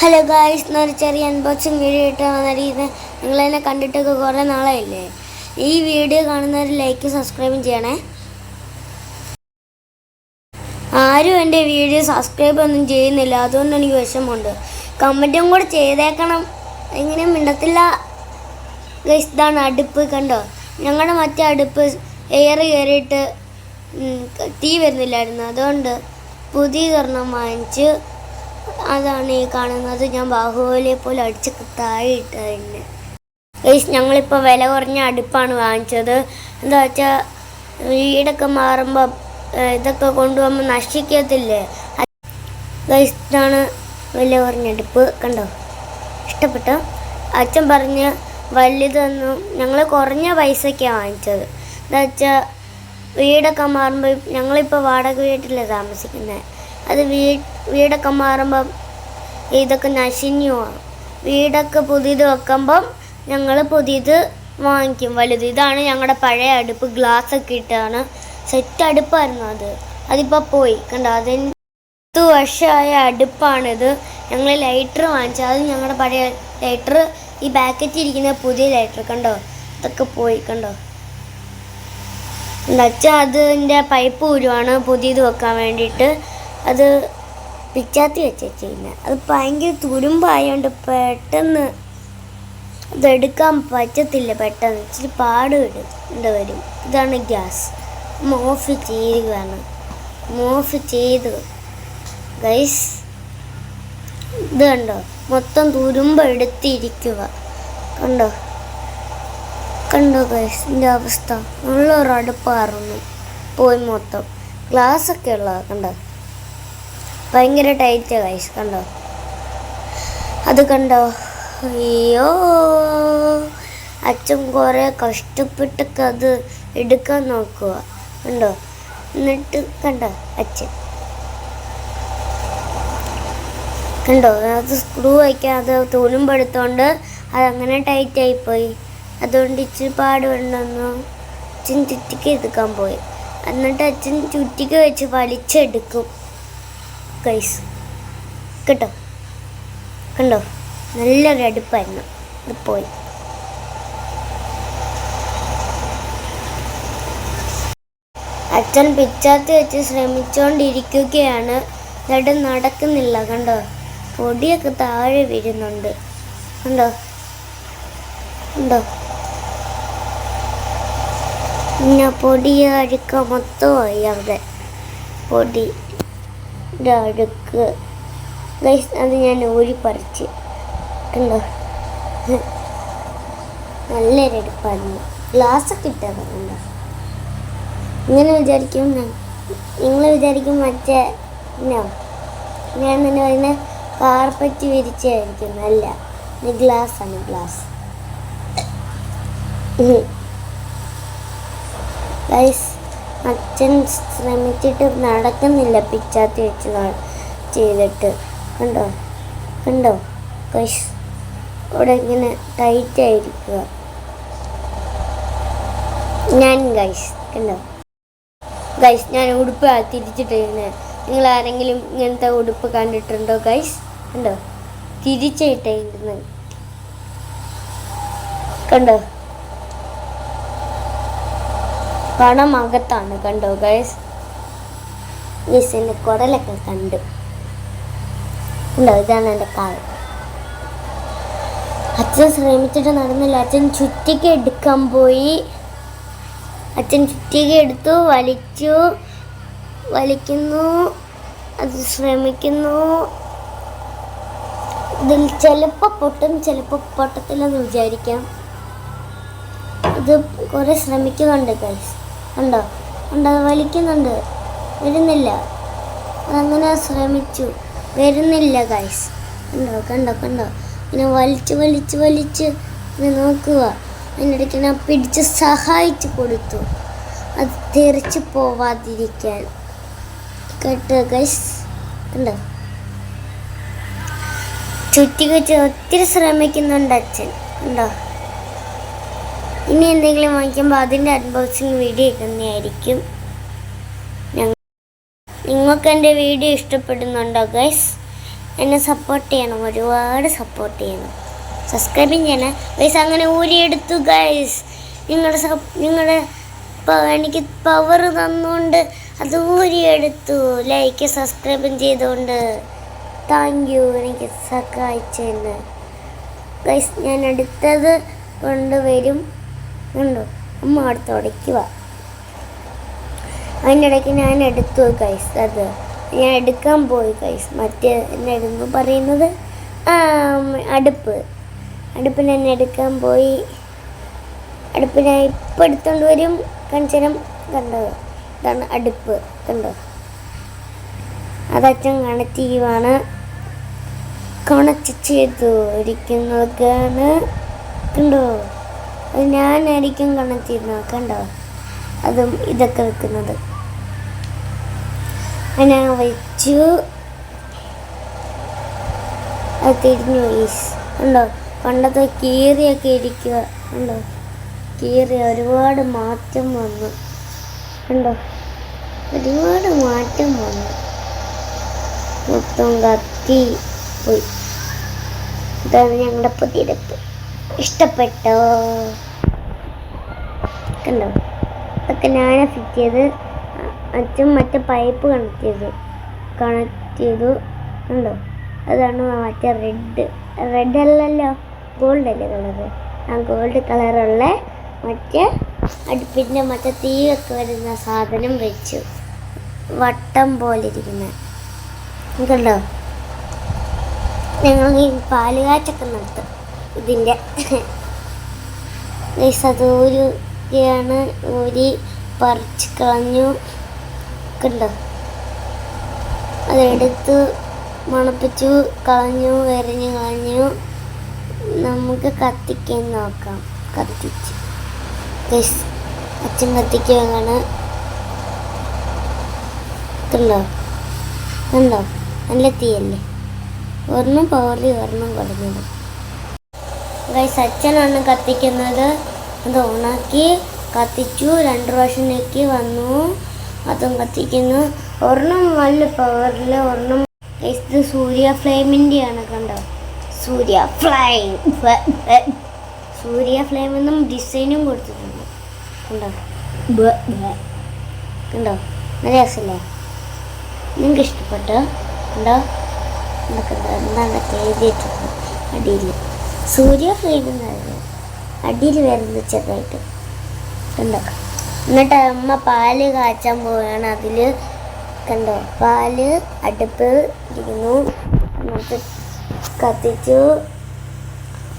Hello guys എന്നൊരു ചെറിയ unboxing video ഇട്ട് വന്നിരിക്കുന്നത് നിങ്ങളെന്നെ കണ്ടിട്ടൊക്കെ കുറേ നാളായില്ലേ? ഈ വീഡിയോ കാണുന്നവർ ലൈക്ക് സബ്സ്ക്രൈബും ചെയ്യണേ. ആരും എന്റെ വീഡിയോ സബ്സ്ക്രൈബ് ഒന്നും ചെയ്യുന്നില്ല. അതുകൊണ്ട് എനിക്ക് വിഷമമുണ്ട്. കമന്റും കൂടെ ചെയ്തേക്കണം. എങ്ങനെയും മിണ്ടത്തില്ല. ഗൈസ് ഇതാണ് അടുപ്പ്. കണ്ടോ? ഞങ്ങളുടെ മറ്റേ അടുപ്പ് എയർ കയറിയിട്ട് തീ വരുന്നില്ലായിരുന്നു. അതുകൊണ്ട് പുതിയ കർണം വാങ്ങിച്ച് അതാണ് ഈ കാണുന്നത്. ഞാൻ ബാഹുബലിയെ പോലെ അടിച്ച് താഴെ തന്നെ ഗൈസ് ഞങ്ങളിപ്പോൾ വില കുറഞ്ഞ അടുപ്പാണ് വാങ്ങിച്ചത്. എന്താ വെച്ചാൽ വീടൊക്കെ മാറുമ്പോൾ ഇതൊക്കെ കൊണ്ടുപോകുമ്പോൾ നശിക്കത്തില്ലേ? ഗൈസ് ഇതാണ് വില കുറഞ്ഞ അടുപ്പ്. കണ്ടോ? ഇഷ്ടപ്പെട്ടോ? അച്ഛൻ പറഞ്ഞ് വലുതൊന്നും ഞങ്ങൾ കുറഞ്ഞ പൈസയ്ക്കാണ് വാങ്ങിച്ചത്. എന്താ വെച്ചാൽ വീടൊക്കെ മാറുമ്പോൾ ഞങ്ങളിപ്പോൾ വാടക വീട്ടിലാണ് താമസിക്കുന്നത് അത് വീ വീടൊക്കെ മാറുമ്പം ഇതൊക്കെ നശിഞ്ഞു പോകും വീടൊക്കെ പുതിയത് വെക്കുമ്പം ഞങ്ങൾ പുതിയത് വാങ്ങിക്കും. വലുത്. ഇതാണ് ഞങ്ങളുടെ പഴയ അടുപ്പ്. ഗ്ലാസ് ഒക്കെ ഇട്ടാണ്. സെറ്റ് അടുപ്പായിരുന്നു അത്. അതിപ്പോൾ പോയി. കണ്ടോ? അതിന് പത്ത് വർഷമായ അടുപ്പാണിത്. ഞങ്ങൾ ലൈറ്റർ വാങ്ങിച്ചു. അത് ഞങ്ങളുടെ പഴയ ലൈറ്റർ ഈ പാക്കറ്റിൽ ഇരിക്കുന്ന പുതിയ ലൈറ്റർ കണ്ടോ? ഇതൊക്കെ പോയി. കണ്ടോ? എന്നുവെച്ചാൽ അതിന്റെ പൈപ്പ് ഉരുവാണ് പുതിയത് വെക്കാൻ വേണ്ടിയിട്ട്. അത് പിച്ചാത്തി വെച്ചിരിക്കുന്നത് അത് ഭയങ്കര തുരുമ്പായതുകൊണ്ട് പെട്ടെന്ന് ഇതെടുക്കാൻ പറ്റത്തില്ല പെട്ടെന്ന്. ഇച്ചിരി പാട് എന്താ വരും. ഇതാണ് ഗ്യാസ്. ഓഫ് ചെയ്യുകയാണ്. ഓഫ് ചെയ്ത്. ഗൈസ് ഇത് കണ്ടോ? മൊത്തം തുരുമ്പ് എടുത്തിരിക്കുക കണ്ടോ? കണ്ടോ ഗൈസ്? ഇതിന്റെ അവസ്ഥ. നല്ലൊരു അടുപ്പാറുന്നു പോയി മൊത്തം. ഗ്ലാസ് ഒക്കെ ഉള്ളതാണ് കണ്ടോ? ഭയങ്കര ടൈറ്റ് ഗൈസ് കണ്ടോ? അത് കണ്ടോ? അയ്യോ. അച്ഛൻ കുറേ കഷ്ടപ്പെട്ടൊക്കെ അത് എടുക്കാൻ നോക്കുക കണ്ടോ? എന്നിട്ട് കണ്ടോ അച്ഛൻ? കണ്ടോ? അത് സ്ക്രൂ വയ്ക്കാതെ തൂലുമ്പെടുത്തോണ്ട് അതങ്ങനെ ടൈറ്റ് ആയിപ്പോയി. അതുകൊണ്ട് ഇച്ചിരി പാട് വേണ്ടെന്നു അച്ഛൻ ചുറ്റിക്ക് എടുക്കാൻ പോയി. എന്നിട്ട് അച്ഛൻ ചുറ്റിക്ക് വെച്ച് വലിച്ചെടുക്കും. കൈസ് കേട്ടോ? കണ്ടോ? നല്ലൊരു അടുപ്പായിരുന്നു ഇത് പോയി. അച്ഛൻ പിച്ചാത്തി വെച്ച് ശ്രമിച്ചുകൊണ്ടിരിക്കുകയാണ് എന്നിട്ട് നടക്കുന്നില്ല കണ്ടോ? പൊടിയൊക്കെ താഴെ വീഴുന്നുണ്ട്. കണ്ടോ? കണ്ടോ? പിന്നെ പൊടി അഴുക്ക മൊത്തമായി അവിടെ. പൊടി. ഗൈസ് അത് ഞാൻ ഊരി പറിച്ച് കണ്ടോ? നല്ലൊരു അടുപ്പായിരുന്നു ഗ്ലാസ്സൊക്കെ ഇട്ടത് കണ്ടോ ഇങ്ങനെ വിചാരിക്കും നിങ്ങൾ വിചാരിക്കും മറ്റേ ഞാൻ തന്നെ പറയുന്നത് കാർപ്പറ്റ് വിരിച്ചായിരിക്കും. അല്ല ഗ്ലാസ് ആണ് ഗ്ലാസ്. ഗൈസ് അച്ഛൻ ശ്രമിച്ചിട്ട് നടക്കുന്നില്ല. പിച്ചാത്തി വെച്ച് ചെയ്തിട്ട്. കണ്ടോ? കണ്ടോ? കൈസ് ഇവിടെ ഇങ്ങനെ ടൈറ്റ് ആയിരിക്കുക. ഞാൻ ഗൈസ് കണ്ടോ? ഗൈസ് ഞാൻ ഉടുപ്പ് തിരിച്ചിട്ടിരുന്നത് നിങ്ങൾ ആരെങ്കിലും ഇങ്ങനത്തെ ഉടുപ്പ് കണ്ടിട്ടുണ്ടോ ഗൈസ് കണ്ടോ? തിരിച്ചിട്ടിരുന്നത് കണ്ടോ? പണം അകത്താണ് കണ്ടോ ഗൈസ് ഗൈസ് എന്റെ കുടലൊക്കെ കണ്ടു. കണ്ടോ ഇതാണ് എന്റെ കാൽ. അച്ഛൻ ശ്രമിച്ചിട്ട് നടന്നില്ല. അച്ഛൻ ചുറ്റിക്ക് എടുക്കാൻ പോയി. അച്ഛൻ ചുറ്റിക്ക് എടുത്തു വലിച്ചു വലിക്കുന്നു അത് ശ്രമിക്കുന്നു. ഇതിൽ ചിലപ്പോൾ പൊട്ടും ചിലപ്പോൾ പൊട്ടത്തില്ലെന്ന് വിചാരിക്കാം. ഇത് കുറേ ശ്രമിക്കുന്നുണ്ട് ഗൈസ് ഉണ്ടോ ഉണ്ടോ വലിക്കുന്നുണ്ട്. വരുന്നില്ല. അതങ്ങനെ ശ്രമിച്ചു. വരുന്നില്ല ഗൈസ് കണ്ടോ? കണ്ടോ? കണ്ടോ? ഇങ്ങനെ വലിച്ച് വലിച്ച് വലിച്ച് ഇങ്ങനെ നോക്കുക. അതിനിടയ്ക്ക് ഞാൻ പിടിച്ച് സഹായിച്ചു കൊടുത്തു. അത് തെറിച്ച് പോവാതിരിക്കാൻ. കേട്ടോ ഗൈസ് കണ്ടോ? ചുറ്റി കുറ്റി ഒത്തിരി ശ്രമിക്കുന്നുണ്ട് അച്ഛൻ. കണ്ടോ? ഇനി എന്തെങ്കിലും വാങ്ങിക്കുമ്പോൾ അതിന്റെ അൺബോക്സിങ് വീഡിയോ ഇടുന്നതായിരിക്കും. നിങ്ങൾക്ക് എന്റെ വീഡിയോ ഇഷ്ടപ്പെടുന്നുണ്ടോ ഗൈസ് എന്നെ സപ്പോർട്ട് ചെയ്യണം ഒരുപാട് സപ്പോർട്ട് ചെയ്യണം. സബ്സ്ക്രൈബും ചെയ്യണം. ഗൈസ് അങ്ങനെ ഊരിയെടുത്തു ഗൈസ് നിങ്ങളുടെ നിങ്ങളുടെ എനിക്ക് പവർ തന്നുകൊണ്ട് അത് ഊരിയെടുത്തു. ലൈക്ക് സബ്സ്ക്രൈബും ചെയ്തുകൊണ്ട് താങ്ക് യു എനിക്ക് സഹായിച്ചതിന്. ഗൈസ് ഞാൻ അടുത്തത് കൊണ്ടുവരും. ഉണ്ടോ? അമ്മ അടുത്ത് ഉടയ്ക്കുക അതിന്റെ ഇടയ്ക്ക് ഞാൻ എടുത്തു കൈസ് അത് ഞാൻ എടുക്കാൻ പോയി കൈസ് മറ്റേ എന്നായിരുന്നു പറയുന്നത്? ഉം, അടുപ്പ്. ഞാൻ എടുക്കാൻ പോയി. അടുപ്പ് ഞാൻ ഇപ്പം എടുത്തുകൊണ്ട് വരും. കഞ്ചനം കണ്ടോ? ഇതാണ് അടുപ്പ് കണ്ടോ? അതച്ഛൻ കണക്റ്റീവാണ് കണക്ട് ചെയ്തു ഇരിക്കുന്നതൊക്കെയാണ് കണ്ടോ? ഞാനായിരിക്കും കണ്ടെത്തിയിരുന്നു കണ്ടോ? അതും ഇതൊക്കെ വെക്കുന്നത്. ഞാൻ വെച്ചു. അത് തിരിഞ്ഞു വീസ് ഉണ്ടോ പണ്ടത്തെ കീറിയൊക്കെ ഇരിക്കുക. ഉണ്ടോ കീറി ഒരുപാട് മാറ്റം വന്നു. ഉണ്ടോ ഒരുപാട് മാറ്റം വന്നു. മൊത്തം കത്തി പോയി. ഇതാണ് ഞങ്ങളുടെ പുതിയടുപ്പ് ഇഷ്ടപ്പെട്ടോ? കണ്ടോ? ഇതൊക്കെ ഞാൻ ഫിറ്റ് ചെയ്ത് അച്ഛൻ മറ്റേ പൈപ്പ് കണക്ട് ചെയ്തു. കണക്ട് ചെയ്തു. കണ്ടോ? അതാണ് മറ്റേ റെഡ് റെഡ് അല്ലല്ലോ ഗോൾഡ് അല്ലേ കളറ് ആ ഗോൾഡ് കളറുള്ള മറ്റേ അടുപ്പിന്റെ മറ്റേ തീയൊക്കെ വരുന്ന സാധനം വെച്ചു. വട്ടം പോലെ ഇരിക്കുന്ന കണ്ടോ? ഞങ്ങൾ ഈ പാലുകാച്ചൊക്കെ നടത്തും ഇതിന്റെ അത് ഊരുകയാണ് ഊരി പറിച്ച് കളഞ്ഞു കണ്ടോ? അതെടുത്ത് മണപ്പിച്ചു കളഞ്ഞു എറിഞ്ഞു കളഞ്ഞു. നമുക്ക് കത്തിക്കാൻ നോക്കാം. കത്തിച്ച്. ഗൈസ് അച്ഛൻ കത്തിക്കുകയാണ്. കണ്ടോ? കണ്ടോ? നല്ല തീയല്ലേ? ഒരെണ്ണം പവറിൽ ഒരെണ്ണം കുറഞ്ഞത് ഗൈസ് അച്ഛനാണ് കത്തിക്കുന്നത്. അത് ഓണാക്കി കത്തിച്ചു. രണ്ട് പ്രാവശ്യം ഞെക്കി വന്നു. അതും കത്തിക്കുന്നു. ഒരെണ്ണം നല്ല പവറിൽ ഒരെണ്ണം ഇത് സൂര്യ ഫ്ലെയിമിന്റെ ആണ് കണ്ടോ? സൂര്യ ഫ്ലെയിം. സൂര്യ ഫ്ലെയിം എന്നും ഡിസൈനും കൊടുത്തിട്ടുണ്ട്. കണ്ടോ. കണ്ടോ? നല്ല രസമല്ലേ നിങ്ങൾക്ക് ഇഷ്ടപ്പെട്ടോ? കണ്ടോ? എന്താ എന്താണ് എഴുതിയിട്ടുണ്ട് അടിയിൽ സൂര്യ ഫ്ലെയിം എന്നായിരുന്നു അടിയിൽ വരുന്നു ചെറുതായിട്ട്. കണ്ടോ? എന്നിട്ട് അമ്മ പാൽ കാച്ചാൻ പോവുകയാണ് അതിൽ കണ്ടോ? പാൽ അടുപ്പ് ഇരിക്കുന്നു. എന്നിട്ട് കത്തിച്ചു.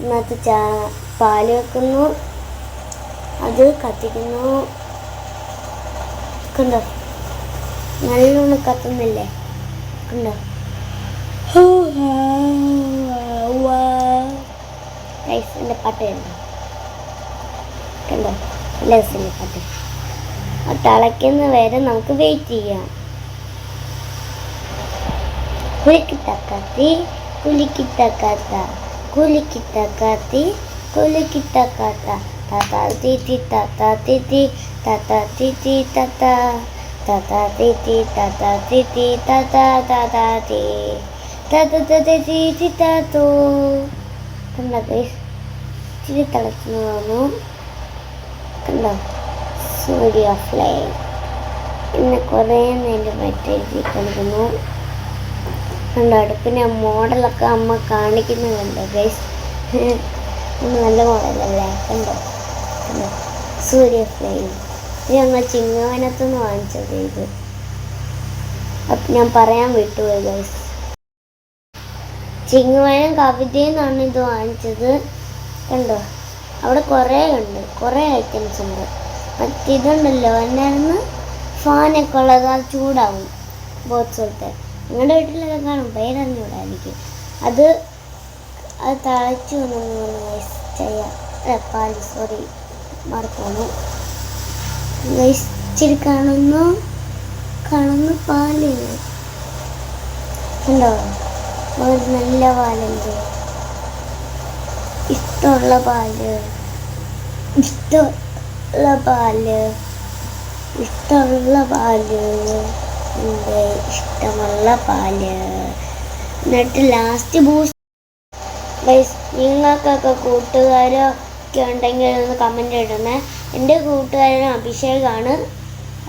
എന്നിട്ട് ചാ പാൽ വെക്കുന്നു. അത് കത്തിക്കുന്നു. കണ്ടോ? നല്ലോണം കത്തുന്നില്ലേ? കണ്ടോ? ഗൈസ് എന്റെ പാട്ട് കണ്ടോ? കണ്ടോ? രസമില്ലേ പാട്ട്. ആ തിളയ്ക്കുന്ന വരെ നമുക്ക് വെയിറ്റ് ചെയ്യാം. കുലിക്കിട്ടക്കാത്തി കുലിക്കിട്ടക്കാത്ത കുലിക്കിട്ടക്കാത്തി കുലിക്കിട്ടക്കാത്ത താത്ത തീറ്റി താത്ത തീറ്റി താത്ത തീറ്റി താത്ത. താത്ത തീറ്റി താത്ത തീറ്റി താത്ത താത്ത തീ. താത്ത താത്ത തീറ്റി താത്തോ കണ്ടോ ഗൈസ് ഇച്ചിരി തിളച്ചു വന്നു കണ്ടോ? സൂര്യ ഫ്ലെയിം ഇന്ന് കുറേ നേരം പറ്റി കളിക്കുന്നു കണ്ടോ അടുപ്പിന്റെ മോഡലൊക്കെ അമ്മ കാണിക്കുന്നുണ്ട് ഗൈസ് നല്ല മോഡലല്ലേ? കണ്ടോ? കണ്ടോ? സൂര്യ ഫ്ലെയിം ഇത് ഞങ്ങൾ ചിങ്ങവനത്തുനിന്ന് വാങ്ങിച്ചത് ഇത്. അപ്പം ഞാൻ പറയാൻ വിട്ടുപോയി ഗൈസ് ചിങ്ങവനം കവിതയിൽ നിന്നാണ് ഇത് വാങ്ങിച്ചത്. കണ്ടോ അവിടെ കുറേ ഉണ്ട്. കുറേ ഐറ്റംസ് ഉണ്ട്. മറ്റിതുണ്ടല്ലോ എന്നായിരുന്നു? ഫാനൊക്കെ ഉള്ളത് അത് ചൂടാവും. പോലത്തെ. നിങ്ങളുടെ വീട്ടിലൊക്കെ കാണും. പേരറിഞ്ഞൂടായിരിക്കും അത് അത് തളച്ചു വന്നു ചെയ്യാം. സോറി മറക്കുന്നു. ഇച്ചിരി കാണുന്നു. കാണുന്നു പാൽ. ഉണ്ടോ? നല്ല പാലുണ്ട് ഇഷ്ടമുള്ള പാൽ. ഇഷ്ടമുള്ള പാൽ. ഇഷ്ടമുള്ള പാൽ. എന്റെ ഇഷ്ടമുള്ള പാൽ. എന്നിട്ട് ലാസ്റ്റ് ബൂസ്റ്റ് ഗൈസ് നിങ്ങൾക്കൊക്കെ കൂട്ടുകാരൊക്കെ ഉണ്ടെങ്കിൽ ഒന്ന് കമന്റ് ഇടണേ. എന്റെ കൂട്ടുകാരൻ അഭിഷേകാണ്.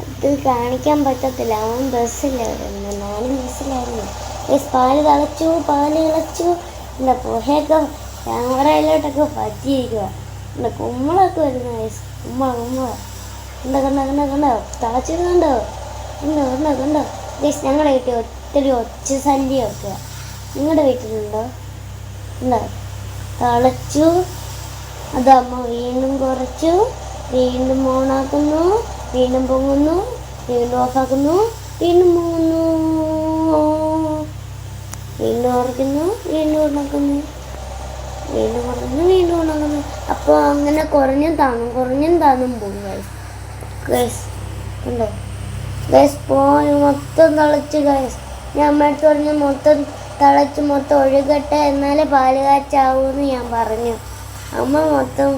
അത് കാണിക്കാൻ പറ്റത്തില്ല. അവൻ ബസ്സിലായിരുന്നു ഞാനും ബസ്സിലായിരുന്നു പാൽ തിളച്ചു പാൽ തിളച്ചു. എന്താ പുഹയൊക്കെ ക്യാമറയിലോട്ടൊക്കെ പറ്റിയിരിക്കുക എന്റെ കുമ്മളൊക്കെ വരുന്ന വയസ്സ് കുമ്മള കുമ്മള കണ്ടോ കണ്ടോ കണ്ടോ കണ്ടോ തിളച്ചത് കണ്ടോ? കണ്ടോ കണ്ടോ കണ്ടോ? ഗൈസ് ഞങ്ങളുടെ വീട്ടിൽ ഒത്തിരി ഒച്ച ശല്യമൊക്കെ. നിങ്ങളുടെ വീട്ടിലുണ്ടോ? ഉണ്ടോ തളച്ചു. അത് അമ്മ വീണ്ടും കുറച്ചു വീണ്ടും ഓണാക്കുന്നു വീണ്ടും പൊങ്ങുന്നു വീണ്ടും ഓഫാക്കുന്നു വീണ്ടും പൊങ്ങുന്നു. വീണ്ടും ഉറക്കുന്നു വീണ്ടും ഉണക്കുന്നു വീണ്ടും കുറഞ്ഞു വീണ്ടും ഉണങ്ങുന്നു. അപ്പോൾ അങ്ങനെ കുറഞ്ഞും താങ്ങും കുറഞ്ഞും താങ്ങും പോകും ഗൈസ് ഗൈസ് ഉണ്ടോ ഗൈസ് പോയി മൊത്തം തിളച്ച് ഗൈസ് ഞാൻ അമ്മയടുത്ത് പറഞ്ഞു മൊത്തം തിളച്ച് മൊത്തം ഒഴുകട്ടെ എന്നാലേ പാൽ കാച്ചാവൂന്ന് ഞാൻ പറഞ്ഞു. അമ്മ മൊത്തം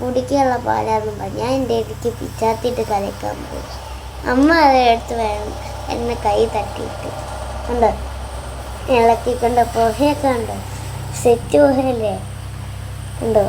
കുടിക്കാനുള്ള പാലാന്ന് പറഞ്ഞു. ഞാൻ എന്റെ ഇടയ്ക്ക് പിച്ചാത്തിയിട്ട് കലക്കാൻ പോയി. അമ്മ അത് എടുത്ത് വേണം എന്നെ കൈ തട്ടിയിട്ട്. ഉണ്ട് ഇളക്കിക്കൊണ്ട് പുഹയൊക്കെ ഉണ്ട് സെറ്റ് പുഹയല്ലേ ഉണ്ടോ?